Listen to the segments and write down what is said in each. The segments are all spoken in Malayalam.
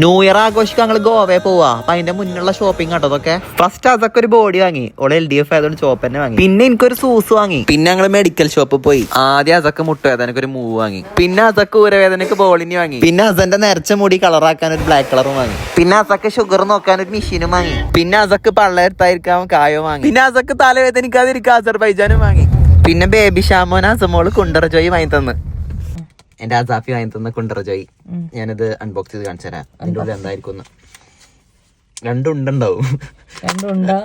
ന്യൂ ഇയർ ആഘോഷിക്കാൻ ഞങ്ങൾ ഗോവയിൽ പോവാ. അപ്പൊ അതിന്റെ മുന്നുള്ള ഷോപ്പിംഗ് കേട്ടോ അതൊക്കെ ഫസ്റ്റ് അതൊക്കെ ഒരു ബോഡി വാങ്ങി. ഓൾ എൽ ഡി എഫ് ആയതുകൊണ്ട് ഷോപ്പ് തന്നെ വാങ്ങി. പിന്നെ എനിക്കൊരു സൂസ് വാങ്ങി. പിന്നെ ഞങ്ങൾ മെഡിക്കൽ ഷോപ്പിൽ പോയി. ആദ്യം അതൊക്കെ മുട്ടുവേദനക്ക് ഒരു മൂവ് വാങ്ങി. പിന്നെ അതൊക്കെ ഊരവേദനക്ക് ബോളിനി വാങ്ങി. പിന്നെ അസന്റെ നേരച്ച മുടി കളറാക്കാൻ ഒരു ബ്ലാക്ക് കളറും വാങ്ങി. പിന്നെ അതൊക്കെ ഷുഗർ നോക്കാൻ ഒരു മെഷീനും വാങ്ങി. പിന്നെ അതൊക്കെ പള്ളയെടുത്തായിരിക്കാൻ കായോ വാങ്ങി. പിന്നെ അതൊക്കെ തലവേദനിക്കാതിരിക്കാൻ അസർബൈജാനും വാങ്ങി. പിന്നെ ബേബി ഷാമോൻ അസമോൾ കുണ്ടറ ജോയി വാങ്ങി തന്ന്. എന്റെ അസാഫി വാങ്ങി തന്ന കുണ്ടറ ജോയി. ഞാനിത് അൺബോക്സ് ചെയ്ത് കാണിച്ചു തരാം. അതിന്റെ ഉള്ളിൽ എന്തായിരിക്കും രണ്ടും ഉണ്ടുണ്ടാവും. രണ്ടുണ്ടാ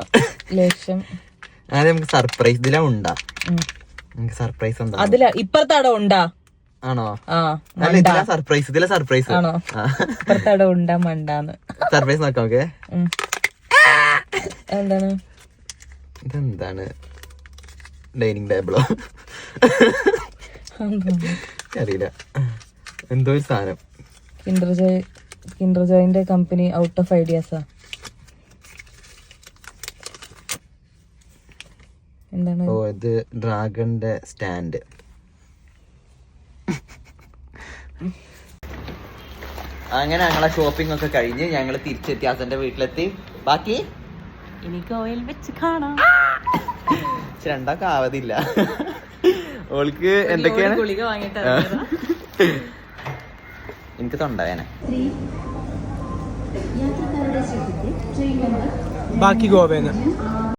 ലക്ഷം ആദ്യം നമുക്ക് സർപ്രൈസ് ഇതിലാ ഉണ്ടാ. നമുക്ക് സർപ്രൈസ് ഉണ്ടാ? അതില ഇപ്പുറത്തട ഉണ്ടാ? ആണോ? ആ അല്ല ഇതിലാ സർപ്രൈസ് ഇതിലാ സർപ്രൈസ് ആണോ? ഇപ്പുറത്തട ഉണ്ടാ മണ്ടാന്ന്. സർപ്രൈസ് നോക്കാം ഓക്കെ. എന്താണ്? ഇതെന്താണ്? ഡൈനിങ് ടേബിളോ? അറിയില്ല എന്തോ ഒരു സാധനം. കിൻഡർ ജോയ് കിൻഡർ ജോയിന്റെ കമ്പനി ഔട്ട് ഓഫ് ഐഡിയാസാ എന്താണ്? ഓ ഇത് ഡ്രാഗണിന്റെ സ്റ്റാൻഡ്. അങ്ങനെ ഞങ്ങളെ ഷോപ്പിംഗ് ഒക്കെ കഴിഞ്ഞ് ഞങ്ങൾ തിരിച്ചെത്തി അസന്റെ വീട്ടിലെത്തി. ബാക്കി? എനിക്ക് ഓയിൽ വെച്ച് കാണാം. രണ്ടൊക്കെ ആവതില്ല. ഓൾക്ക് എന്തൊക്കെയാണ്. എനിക്ക് തൊണ്ടവേന ബാക്കി ഗോവേന്ന്